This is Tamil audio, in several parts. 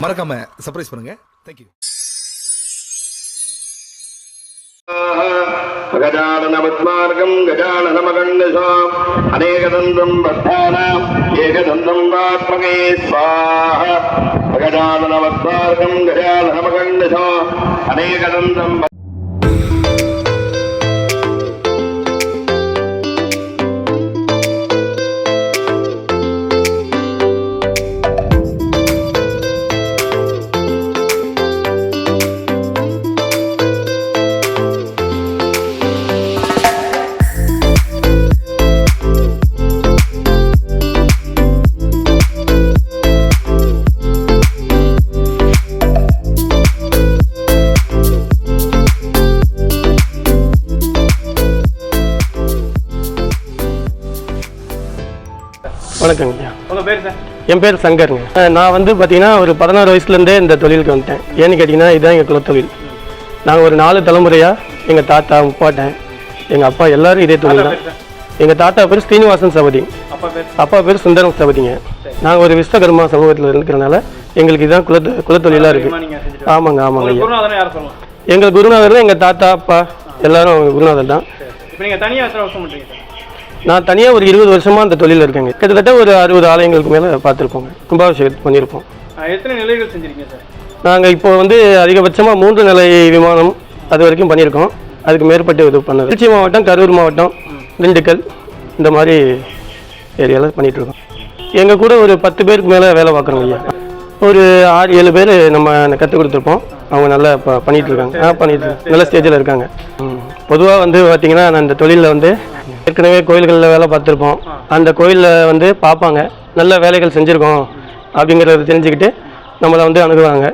மறக்காம சர்ப்ரைஸ் பண்ணுங்க தேங்க்யூ गजाननवत्मार्गम् गजाननमगण्डसाम् अनेकदन्तम् बद्धानाम् एकदन्तम् वात्मके स्वाहा गजाननवत्मार्गम् गजाननमगण्डसाम् अनेकदन्तम् வணக்கங்க ஐயா. உங்கள் பேர் சார் என் பேர் சங்கருங்க. நான் வந்து பார்த்தீங்கன்னா ஒரு பதினாறு வயசுலேருந்தே இந்த தொழிலுக்கு வந்துட்டேன். ஏன்னு கேட்டிங்கன்னா இதுதான் எங்கள் குலத்தொழில் நாங்கள் ஒரு நாலு தலைமுறையாக எங்கள் தாத்தா முப்பாட்டன் எங்கள் அப்பா எல்லாரும் இதே தொழில் தான் எங்கள் தாத்தா பேர் ஸ்ரீனிவாசன் சபதி அப்பா பேர்? சுந்தரம் சபதிங்க நாங்கள் ஒரு விஸ்வகர்மா சமூகத்தில் இருக்கிறனால எங்களுக்கு இதுதான் குலத்து குலத்தொழிலாக இருக்குது ஆமாங்க ஆமாங்க ஐயா. எங்கள் குருநாதர் எங்கள் தாத்தா அப்பா எல்லாரும் குருநாதர் தான். இப்போ நீங்கள் தனியாக நான் தனியாக ஒரு இருபது வருஷமாக அந்த தொழிலில் இருக்கேங்க. கிட்டத்தட்ட ஒரு அறுபது ஆலயங்களுக்கு மேலே பார்த்துருப்போங்க. கும்பாபிஷேகம் பண்ணியிருப்போம். எத்தனை நிலைகள் செஞ்சுருக்கீங்க சார்? நாங்கள் இப்போ வந்து அதிகபட்சமாக மூன்று நிலை விமானம் அது வரைக்கும் பண்ணியிருக்கோம். அதுக்கு மேற்பட்டு இது பண்ணது. திருச்சி மாவட்டம் கரூர் மாவட்டம் திண்டுக்கல் இந்த மாதிரி ஏரியாவில் பண்ணிகிட்ருக்கோம் எங்கள் கூட ஒரு பத்து பேருக்கு மேலே வேலை பார்க்குறோம் ஐயா. ஒரு ஆறு ஏழு பேர் நம்ம கற்றுக் கொடுத்துருப்போம். அவங்க நல்லா இப்போ பண்ணிகிட்டு இருக்காங்க ஆ பண்ணிட்டு. நல்ல ஸ்டேஜில் இருக்காங்க. பொதுவாக வந்து பார்த்திங்கன்னா நான் இந்த தொழிலில் வந்து ஏற்கனவே கோயில்களில் வேலை பார்த்துருப்போம். அந்த கோயிலில் வந்து பார்ப்பாங்க. நல்ல வேலைகள் செஞ்சுருக்கோம் அப்படிங்கிறத தெரிஞ்சுக்கிட்டு நம்மளை வந்து அணுகுவாங்க.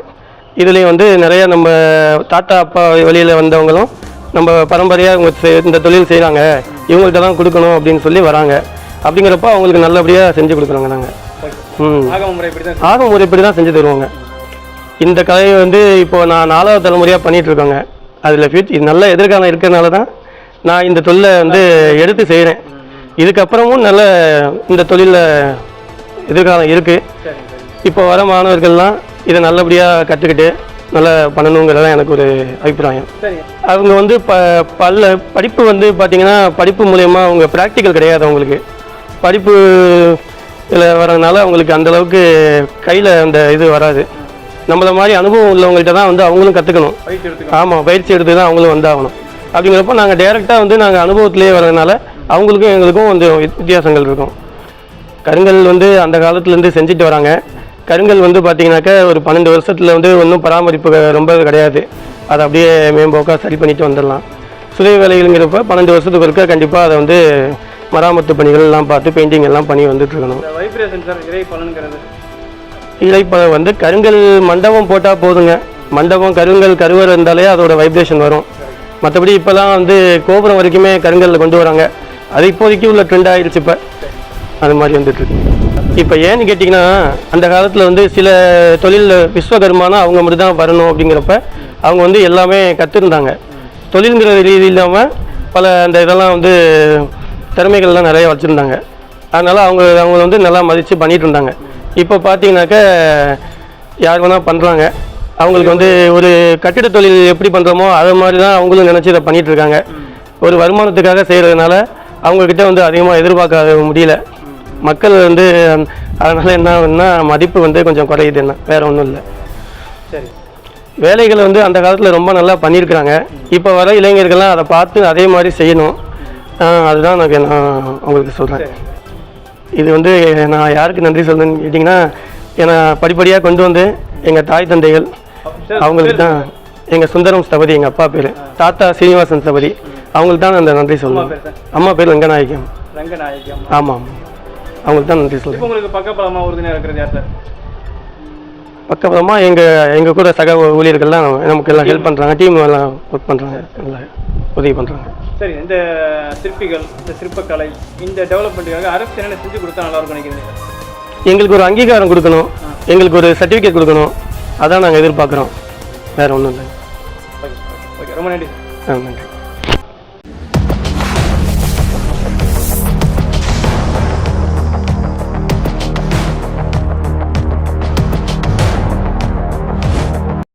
இதுலேயும் வந்து நிறைய நம்ம தாத்தா அப்பா வழியில் வந்தவங்களும் நம்ம பரம்பரையாக இவங்க இந்த தொழில் செய்கிறாங்க இவங்கள்ட்டெல்லாம் தான் கொடுக்கணும் அப்படின்னு சொல்லி வராங்க. அப்படிங்கிறப்ப அவங்களுக்கு நல்லபடியாக செஞ்சு கொடுக்குறோங்க நாங்கள் ம். ஆகம முறை இப்படி தான் செஞ்சு தருவாங்க. இந்த கலையை வந்து இப்போ நான் நாலாவது தலைமுறையாக பண்ணிட்டு அதில் ஃபியூச்சர் இது நல்ல எதிர்காலம் இருக்கிறனால தான் நான் இந்த தொழிலை வந்து எடுத்து செய்கிறேன் இதுக்கப்புறமும் நல்ல இந்த தொழிலில் எதிர்காலம் இருக்குது இப்போ வர மாணவர்கள்லாம் இதை நல்லபடியாக கற்றுக்கிட்டு நல்லா பண்ணணுங்கிறது தான் எனக்கு ஒரு அபிப்பிராயம். அவங்க வந்து ப பல்ல படிப்பு வந்து பார்த்தீங்கன்னா படிப்பு மூலயமா அவங்க ப்ராக்டிக்கல் கிடையாது அவங்களுக்கு. படிப்பு இதில் வரதுனால அவங்களுக்கு அந்த அளவுக்கு கையில் அந்த இது வராது. நம்மள மாதிரி அனுபவம் உள்ளவங்கள்ட்ட தான் வந்து அவங்களும் கற்றுக்கணும் ஆமாம் பயிற்சி எடுத்து தான் அவங்களும் வந்தாகணும். அப்படிங்கிறப்போ நாங்கள் டேரெக்டாக வந்து நாங்கள் அனுபவத்திலே வரதுனால அவங்களுக்கும் எங்களுக்கும் வந்து வித்தியாசங்கள் இருக்கும். கருங்கல் வந்து அந்த காலத்துலேருந்து செஞ்சுட்டு வராங்க. கருங்கல் வந்து பார்த்தீங்கன்னாக்கா ஒரு பன்னெண்டு வருஷத்தில் வந்து ஒன்றும் பராமரிப்பு ரொம்ப கிடையாது. அதை அப்படியே மேம்போக்காக சரி பண்ணிட்டு வந்துடலாம். சுய வேலைகளுங்கிறப்ப பன்னெண்டு வருஷத்துக்கு ஒருக்கா கண்டிப்பாக அதை வந்து மராமத்து பணிகள் எல்லாம் பார்த்து பெயிண்டிங் எல்லாம் பண்ணி வந்துட்டு இருக்கணும். வைப்ரேஷன் சார் இறை பலனுங்கிறது இலைப்ப வந்து கருங்கல் மண்டபம் போட்டால் போதுங்க. மண்டபம் கருங்கல் கருவர் இருந்தாலே அதோட வைப்ரேஷன் வரும். மற்றபடி இப்போலாம் வந்து கோபுரம் வரைக்குமே கருங்கல்ல கொண்டு வராங்க. அது இப்போதைக்கு உள்ள ட்ரெண்ட் ஆகிடுச்சு இப்போ. அது மாதிரி வந்துட்டுருக்கு. இப்போ ஏன்னு கேட்டிங்கன்னா அந்த காலத்தில் வந்து சில தொழில் விஸ்வகர்மானா அவங்க மட்டும் தான் வரணும் அப்படிங்கிறப்ப அவங்க வந்து எல்லாமே கற்றுருந்தாங்க தொழில்ங்கிற ரீதி இல்லாமல் பல அந்த இதெல்லாம் வந்து திறமைகள்லாம் நிறைய வச்சுருந்தாங்க. அதனால் அவங்க அவங்க வந்து நல்லா மதித்து பண்ணிகிட்டு இருந்தாங்க. இப்போ பார்த்தீங்கன்னாக்க யார் வேணால் பண்ணுறாங்க அவங்களுக்கு வந்து ஒரு கட்டிட தொழில் எப்படி பண்ணுறோமோ அதை மாதிரி தான் அவங்களும் நினச்சி இதை பண்ணிட்டு இருக்காங்க. ஒரு வருமானத்துக்காக செய்கிறதுனால அவங்கக்கிட்ட வந்து அதிகமாக எதிர்பார்க்க முடியல. மக்கள் வந்து அதனால் என்ன ஆகுதுன்னா மதிப்பு வந்து கொஞ்சம் குறையுது என்ன வேறு ஒன்றும் இல்லை. சரி. வேலைகளை வந்து அந்த காலத்தில் ரொம்ப நல்லா பண்ணியிருக்கிறாங்க. இப்போ வர இளைஞர்கள்லாம் அதை பார்த்து அதே மாதிரி செய்யணும். அதுதான் நான் உங்களுக்கு சொல்கிறேன் இது வந்து நான் யாருக்கு நன்றி சொல்லணும்னு கேட்டிங்கன்னா என்னை படிப்படியாக கொண்டு வந்து எங்கள் தாய் தந்தைகள் அவங்களுக்கு தான் எங்கள் சுந்தரம் ஸ்தபதி எங்கள் அப்பா பேர் தாத்தா சீனிவாசன் ஸ்தபதி அவங்களுக்கு தான் அந்த நன்றி சொல்லணும். அம்மா பேர் ரங்கநாயகம். ரங்கநாயகம். ஆமாம் அவங்களுக்கு தான் நன்றி இப்போ உங்களுக்கு பக்கபலமாக உறுதுணையாக இருக்கிறது யார் சார்? பக்கபலமாக எங்கள் எங்கள் கூட சக ஊழியர்கள்லாம் நமக்கு எல்லாம் ஹெல்ப் பண்ணுறாங்க டீம் எல்லாம் ஒர்க் பண்ணுறாங்க நல்லா உதவி பண்ணுறாங்க சரி இந்த சிற்பிகள் இந்த சிற்பக்கலை இந்த டெவலப்மெண்ட்டுக்காக அரசு என்னென்ன செஞ்சு கொடுத்தா நல்லா இருக்கும் நினைக்கிறீங்க? எங்களுக்கு ஒரு அங்கீகாரம் கொடுக்கணும் எங்களுக்கு ஒரு சர்டிஃபிகேட் கொடுக்கணும் அதான் நாங்கள் எதிர்பார்க்குறோம். வேறு ஒன்றும் இல்லை. ஓகே ஓகே ரொம்ப நன்றி. ஆ நன்றி.